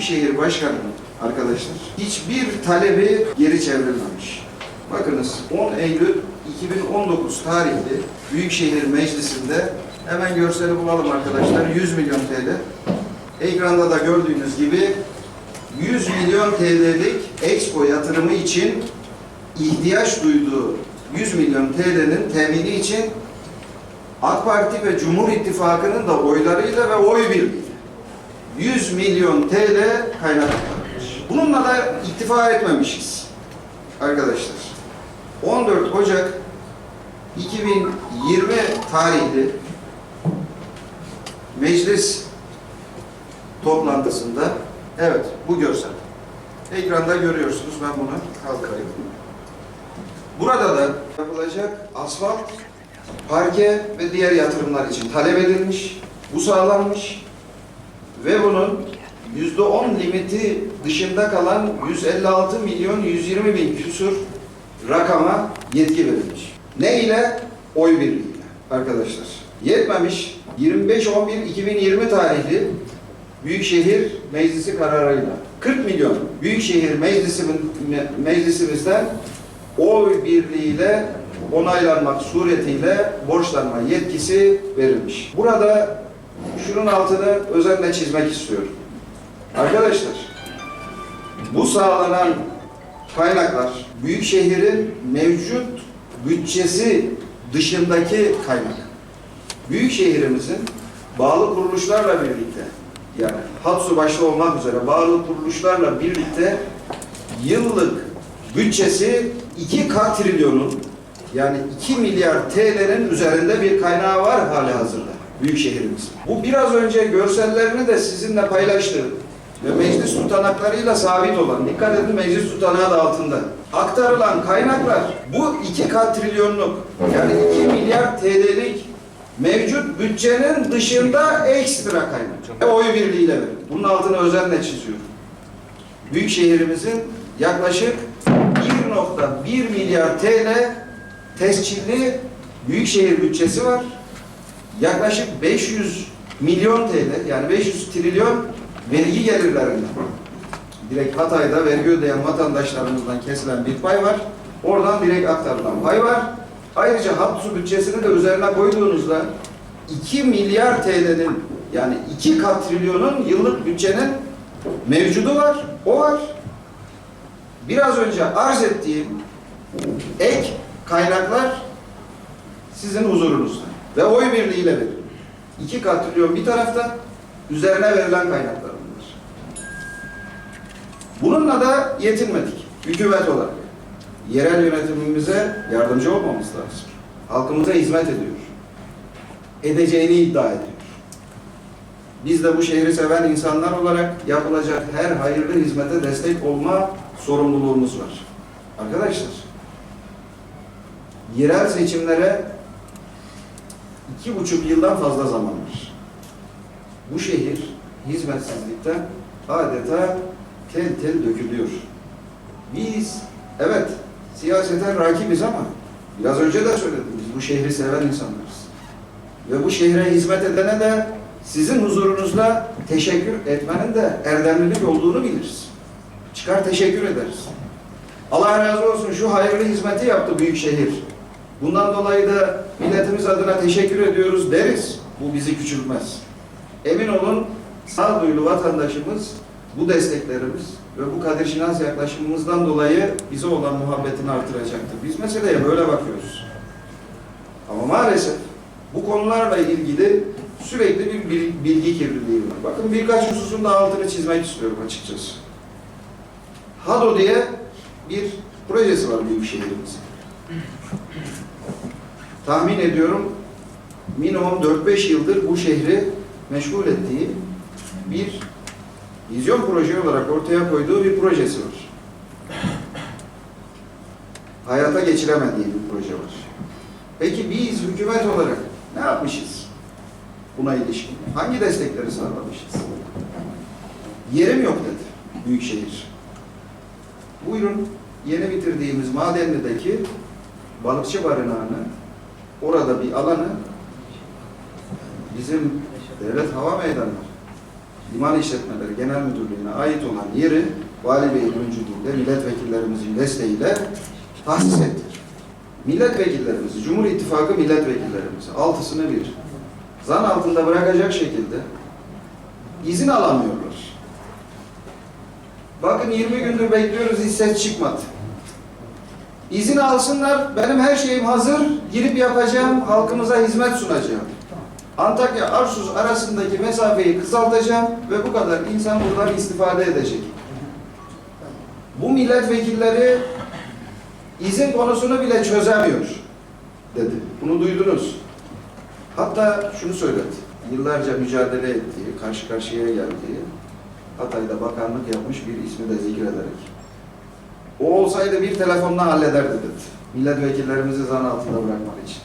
Büyükşehir Başkanı arkadaşlar hiçbir talebi geri çevrilmemiş. Bakınız 10 Eylül 2019 tarihli Büyükşehir Meclisi'nde hemen görseli bulalım arkadaşlar 100 milyon TL. Ekranda da gördüğünüz gibi 100 milyon TL'lik Expo yatırımı için ihtiyaç duyduğu 100 milyon TL'nin temini için AK Parti ve Cumhur İttifakı'nın da oylarıyla ve oy birliğiyle 100 milyon TL kaynak yapmış. Bununla da iktifa etmemişiz arkadaşlar. 14 Ocak 2020 tarihli meclis toplantısında evet bu görsel. Ekranda görüyorsunuz ben bunu kaldırayım. Burada da yapılacak asfalt, parke ve diğer yatırımlar için talep edilmiş. Bu sağlanmış ve bunun yüzde on limiti dışında kalan 156 milyon 120 bin küsur rakama yetki verilmiş. Ne ile? Oy birliğiyle arkadaşlar. Yetmemiş 25-11-2020 tarihli Büyükşehir Meclisi kararıyla 40 milyon Büyükşehir Meclisimin, Meclisimizden oy birliğiyle onaylanmak suretiyle borçlanma yetkisi verilmiş. Burada şunun altını özenle çizmek istiyorum. Arkadaşlar, bu sağlanan kaynaklar Büyükşehir'in mevcut bütçesi dışındaki kaynak. Büyükşehirimizin bağlı kuruluşlarla birlikte yani HATSU başta olmak üzere bağlı kuruluşlarla birlikte yıllık bütçesi 2 kat trilyonun yani 2 milyar TL'nin üzerinde bir kaynağı var hali hazırda Büyükşehirimiz. Bu biraz önce görsellerini de sizinle paylaştım ve meclis tutanaklarıyla sabit olan, dikkat edin meclis tutanağı da altında. Aktarılan kaynaklar bu 2 kat trilyonluk yani 2 milyar TL'lik mevcut bütçenin dışında ekstra kaynak. Ve oy birliğiyle. Bunun altını özenle çiziyorum. Büyükşehirimizin yaklaşık 1.1 milyar TL tescilli büyükşehir bütçesi var. Yaklaşık 500 milyon TL yani 500 trilyon vergi gelirlerinden. Direkt Hatay'da vergi ödeyen vatandaşlarımızdan kesilen bir pay var. Oradan direkt aktarılan pay var. Ayrıca Hatsu bütçesini de üzerine koyduğunuzda 2 milyar TL'nin yani 2 kat trilyonun yıllık bütçenin mevcudu var. O var. Biraz önce arz ettiğim ek kaynaklar sizin huzurunuzda. Ve oy birliğiyle verin. 2 kat trilyon bir tarafta üzerine verilen kaynaklar bunlar. Bununla da yetinmedik. Hükümet olarak yerel yönetimimize yardımcı olmamız lazım. Halkımıza hizmet ediyor. Edeceğini iddia ediyor. Biz de bu şehri seven insanlar olarak yapılacak her hayırlı hizmete destek olma sorumluluğumuz var. Arkadaşlar, yerel seçimlere iki buçuk yıldan fazla zaman var. Bu şehir hizmetsizlikten adeta tel tel dökülüyor. Biz evet siyaseten rakibiz ama biraz önce de söyledim biz bu şehri seven insanlarız. Ve bu şehre hizmet edene de sizin huzurunuzda teşekkür etmenin de erdemlilik olduğunu biliriz. Çıkar teşekkür ederiz. Allah razı olsun şu hayırlı hizmeti yaptı Büyükşehir. Bundan dolayı da milletimiz adına teşekkür ediyoruz deriz. Bu bizi küçültmez. Emin olun sağduyulu vatandaşımız bu desteklerimiz ve bu kadir şinas yaklaşımımızdan dolayı bize olan muhabbetini artıracaktır. Biz meseleye böyle bakıyoruz. Ama maalesef bu konularla ilgili sürekli bir bil- bilgi kirliliği var. Bakın birkaç hususun da altını çizmek istiyorum açıkçası. HADO diye bir projesi var Büyükşehir'imizin. Tahmin ediyorum minimum 4-5 yıldır bu şehri meşgul ettiği bir vizyon proje olarak ortaya koyduğu bir projesi var. Hayata geçiremediği bir proje var. Peki biz hükümet olarak ne yapmışız buna ilişkin? Hangi destekleri sağlamışız? Yerim yok dedi Büyükşehir. Buyurun yeni bitirdiğimiz Madenli'deki balıkçı barınağını orada bir alanı bizim devlet hava meydanı var. Liman İşletmeleri Genel Müdürlüğü'ne ait olan yeri Vali Bey'in öncülüğünde milletvekillerimizin desteğiyle tahsis ettik. Milletvekillerimizi, Cumhur İttifakı milletvekillerimizi altısını bir zan altında bırakacak şekilde izin alamıyorlar. Bakın 20 gündür bekliyoruz, hiç ses çıkmadı. İzin alsınlar, benim her şeyim hazır, girip yapacağım, halkımıza hizmet sunacağım. Antakya Arsuz arasındaki mesafeyi kısaltacağım ve bu kadar insan buradan istifade edecek. Bu milletvekilleri izin konusunu bile çözemiyor dedi. Bunu duydunuz. Hatta şunu söyledi. Yıllarca mücadele ettiği, karşı karşıya geldiği, Hatay'da bakanlık yapmış bir ismi de zikrederek. O olsaydı bir telefonla hallederdi dedi. Milletvekillerimizi zan altında bırakmak için.